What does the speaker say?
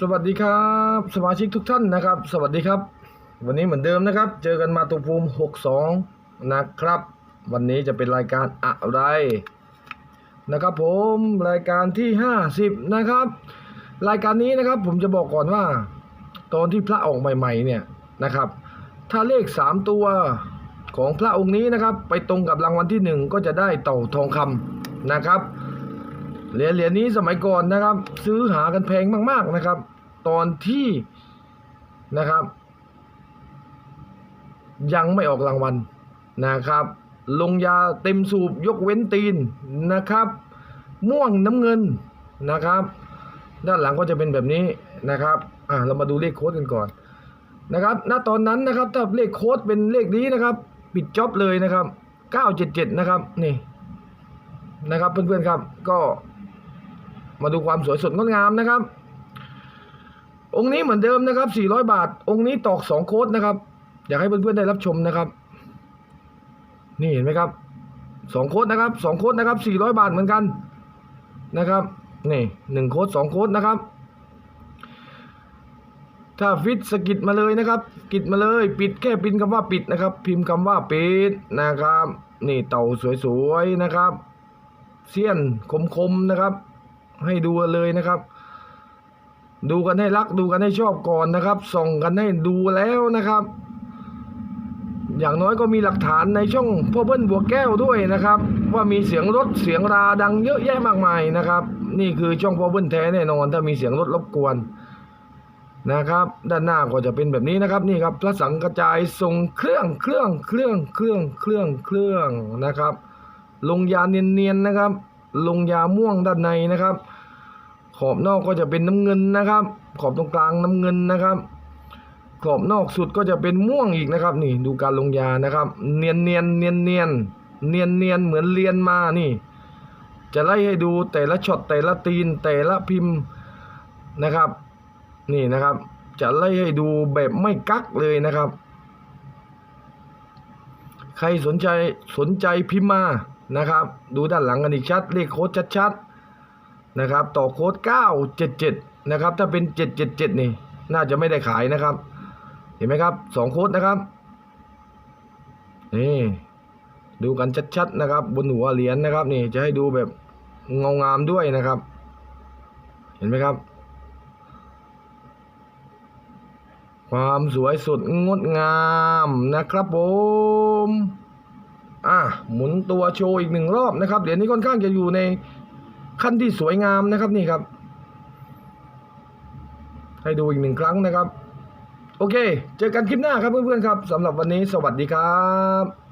สวัสดีครับ สมาชิกทุกท่านนะครับ สวัสดีครับ วันนี้เหมือนเดิมนะครับ เจอกันมาตุภูมิ 62 นะครับ วันนี้จะเป็นรายการอะไรนะครับผมรายการที่ 50 นะครับ รายการนี้นะครับผมจะบอกก่อนว่า ตอนที่พระออกใหม่ๆเนี่ยนะครับ ถ้าเลข 3 ตัวของพระองค์นี้นะครับ ไปตรงกับรางวัลที่ 1 ก็จะได้เต่าทองคำนะครับ เหรียญเหรียญนี้สมัยก่อนนะครับ ซื้อหากันแพงมาก ๆนะครับ ตอนที่นะครับ ยังไม่ออกรางวัลนะครับ ลงยาเต็มสูบยกเว้นตีนนะครับ ม่วงน้ำเงินนะครับ ด้านหลังก็จะเป็นแบบนี้นะครับอะเรามาดูเลขโค้ดกันก่อนนะครับณตอนนั้นนะครับถ้าเลขโค้ดเป็นเลขนี้นะครับ ปิดจ็อบเลยนะครับ 977 นะครับนี่นะครับเพื่อนๆครับก็ มาดูความสวยสดงดงามนะครับ องค์นี้เหมือนเดิมนะครับ 400 บาท องค์นี้ตอก 2 โค้ดนะครับ อยากให้เพื่อนๆได้รับชมนะครับ นี่เห็นไหมครับ 2 โค้ดนะครับ 2 โค้ดนะครับ 400 บาทเหมือนกันนะครับ นี่หนึ่งโค้ดสองโค้ดนะครับ ถ้าฟิตสกิดมาเลยนะครับ กิดมาเลย ปิดแค่พิมพ์คำว่าปิดนะครับ พิมพ์คำว่าปิดนะครับ นี่เต่าสวยๆนะครับเสี้ยนคมๆนะครับ ให้ดูเลยนะครับ ดูกันให้รักดูกันให้ชอบก่อนนะครับ ส่องกันให้ดูแล้วนะครับ อย่างน้อยก็มีหลักฐานในช่องพ่อเบิ้ลบัวแก้วด้วยนะครับ ว่ามีเสียงรถเสียงราดังเยอะแยะมากมายนะครับ นี่คือช่องพ่อเบิ้ลแท้แน่นอน ถ้ามีเสียงรถรบกวนนะครับ ด้านหน้าก็จะเป็นแบบนี้นะครับ นี่ครับพระสังกระจายทรงเครื่องเครื่องเครื่องเครื่องเครื่องเครื่องนะครับ ลงยาเนียนๆนะครับ ลงยาม่วงด้านในนะครับ ขอบนอกก็จะเป็นน้ำเงินนะครับ ขอบตรงกลางน้ำเงินนะครับขอบนอกสุดก็จะเป็นม่วงอีกนะครับ นี่ดูการลงยานะครับ เนียนเนียนเนียนเนียนเนียนเนียนเหมือนเรียนมานี่ จะไล่ให้ดูแต่ละช็อตแต่ละตีนแต่ละพิมพ์นะครับ นี่นะครับ จะไล่ให้ดูแบบไม่กักเลยนะครับ ใครสนใจสนใจพิมพ์มา นะครับ ดูด้านหลังกันอีกชัด เลขโค้ดชัดๆนะครับ ต่อโค้ด977 นะครับ ถ้าเป็น 777 นี่ น่าจะไม่ได้ขายนะครับ เห็นไหมครับสองโค้ดนะครับ นี่ ดูกันชัดๆนะครับ บนหัวเหรียญนะครับ นี่จะให้ดูแบบเงางามด้วยนะครับ เห็นไหมครับ ความสวยสดงดงามนะครับผม อะหมุนตัวโชว์อีกหนึ่งรอบนะครับเหรียญนี้ค่อนข้างจะอยู่ในขั้นที่สวยงามนะครับนี่ครับ ให้ดูอีกหนึ่งครั้งนะครับ โอเค เจอกันคลิปหน้าครับเพื่อนๆครับสำหรับวันนี้สวัสดีครับ